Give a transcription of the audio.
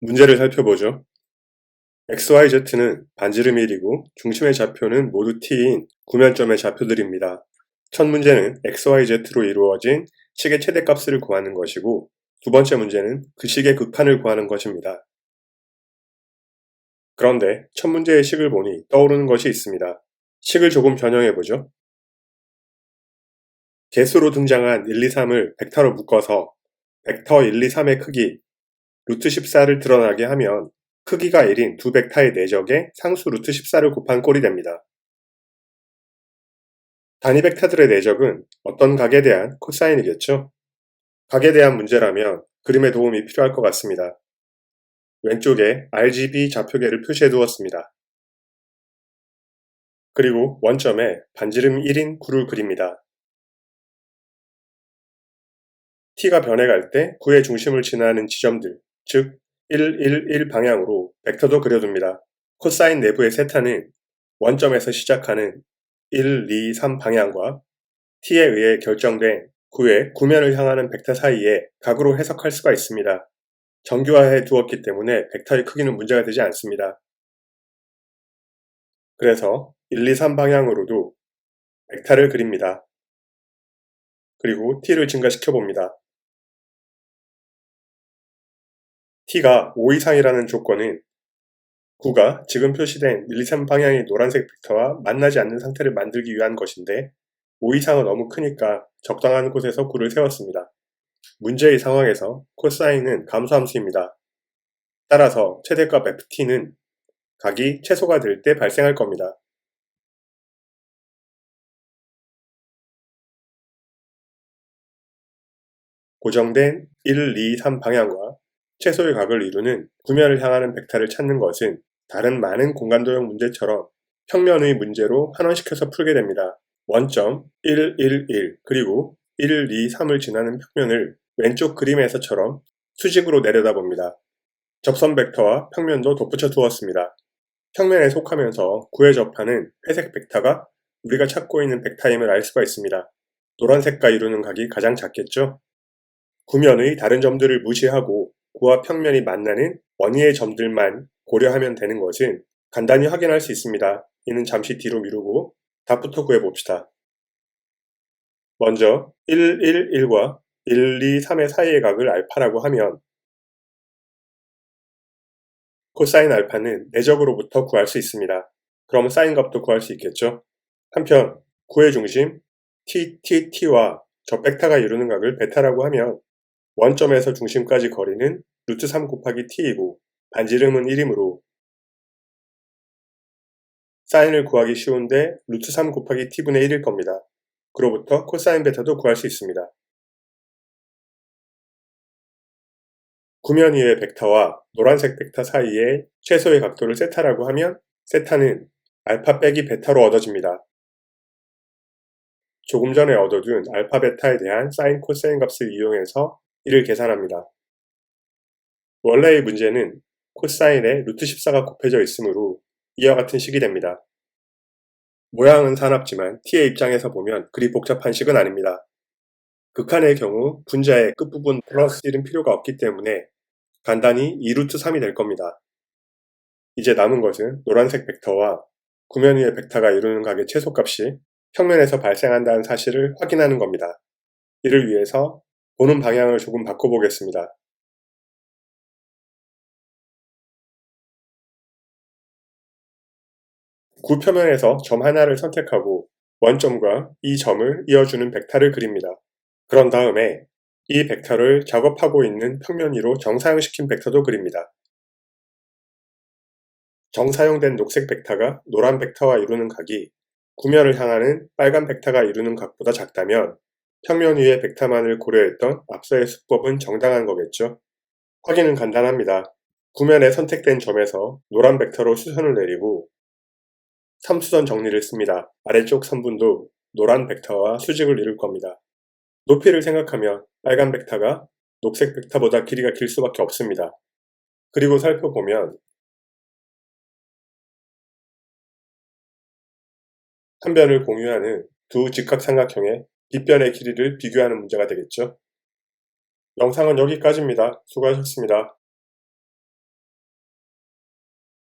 문제를 살펴보죠. XYZ는 반지름 1이고 중심의 좌표는 모두 T인 구면점의 좌표들입니다. 첫 문제는 XYZ로 이루어진 식의 최대값을 구하는 것이고 두 번째 문제는 그 식의 극한을 구하는 것입니다. 그런데 첫 문제의 식을 보니 떠오르는 것이 있습니다. 식을 조금 변형해보죠. 개수로 등장한 1, 2, 3을 벡터로 묶어서 벡터 1, 2, 3의 크기 루트 14를 드러나게 하면 크기가 1인 두 벡터의 내적에 상수 루트 14를 곱한 꼴이 됩니다. 단위 벡터들의 내적은 어떤 각에 대한 코사인이겠죠? 각에 대한 문제라면 그림의 도움이 필요할 것 같습니다. 왼쪽에 RGB 좌표계를 표시해 두었습니다. 그리고 원점에 반지름 1인 구를 그립니다. t가 변해갈 때 구의 중심을 지나는 지점들, 즉 1, 1, 1 방향으로 벡터도 그려둡니다. 코사인 내부의 세타는 원점에서 시작하는 1, 2, 3 방향과 t에 의해 결정된 구의 구면을 향하는 벡터 사이에 각으로 해석할 수가 있습니다. 정규화해 두었기 때문에 벡터의 크기는 문제가 되지 않습니다. 그래서 1, 2, 3 방향으로도 벡터를 그립니다. 그리고 t를 증가시켜 봅니다. T가 5 이상이라는 조건은 9가 지금 표시된 1, 2, 3 방향의 노란색 벡터와 만나지 않는 상태를 만들기 위한 것인데 5 이상은 너무 크니까 적당한 곳에서 9를 세웠습니다. 문제의 상황에서 코사인은 감소함수입니다. 따라서 최대값 ft는 각이 최소가 될 때 발생할 겁니다. 고정된 1, 2, 3 방향과 최소의 각을 이루는 구면을 향하는 벡터를 찾는 것은 다른 많은 공간도형 문제처럼 평면의 문제로 환원시켜서 풀게 됩니다. 원점 1, 1, 1 그리고 1, 2, 3을 지나는 평면을 왼쪽 그림에서처럼 수직으로 내려다봅니다. 접선 벡터와 평면도 덧붙여 두었습니다. 평면에 속하면서 구에 접하는 회색 벡터가 우리가 찾고 있는 벡터임을 알 수가 있습니다. 노란색과 이루는 각이 가장 작겠죠? 구면의 다른 점들을 무시하고 구와 평면이 만나는 원위의 점들만 고려하면 되는 것은 간단히 확인할 수 있습니다. 이는 잠시 뒤로 미루고 답부터 구해봅시다. 먼저 1, 1, 1과 1, 2, 3의 사이의 각을 알파라고 하면 코사인 알파는 내적으로부터 구할 수 있습니다. 그럼 사인 값도 구할 수 있겠죠? 한편 구의 중심 t, t, t와 저 벡터가 이루는 각을 베타라고 하면 원점에서 중심까지 거리는 루트 3 곱하기 t이고 반지름은 1이므로 사인을 구하기 쉬운데 루트 3 곱하기 t분의 1일 겁니다. 그로부터 코사인 베타도 구할 수 있습니다. 구면 위의 벡터와 노란색 벡터 사이에 최소의 각도를 세타라고 하면 세타는 알파 빼기 베타로 얻어집니다. 조금 전에 얻어둔 알파 베타에 대한 사인 코사인 값을 이용해서 이를 계산합니다. 원래의 문제는 코사인에 루트 14가 곱해져 있으므로 이와 같은 식이 됩니다. 모양은 사납지만 t의 입장에서 보면 그리 복잡한 식은 아닙니다. 극한의 경우 분자의 끝부분 플러스 1은 필요가 없기 때문에 간단히 2루트 3이 될 겁니다. 이제 남은 것은 노란색 벡터와 구면 위의 벡터가 이루는 각의 최소값이 평면에서 발생한다는 사실을 확인하는 겁니다. 이를 위해서 보는 방향을 조금 바꿔보겠습니다. 구표면에서 점 하나를 선택하고 원점과 이 점을 이어주는 벡터를 그립니다. 그런 다음에 이 벡터를 작업하고 있는 평면 위로 정사형시킨 벡터도 그립니다. 정사형된 녹색 벡터가 노란 벡터와 이루는 각이 구면을 향하는 빨간 벡터가 이루는 각보다 작다면 평면 위의 벡터만을 고려했던 앞서의 수법은 정당한 거겠죠. 확인은 간단합니다. 구면에 선택된 점에서 노란 벡터로 수선을 내리고 3수선 정리를 씁니다. 아래쪽 3분도 노란 벡터와 수직을 이룰 겁니다. 높이를 생각하면 빨간 벡터가 녹색 벡터보다 길이가 길 수밖에 없습니다. 그리고 살펴보면 한 변을 공유하는 두 직각삼각형의 빗변의 길이를 비교하는 문제가 되겠죠. 영상은 여기까지입니다. 수고하셨습니다.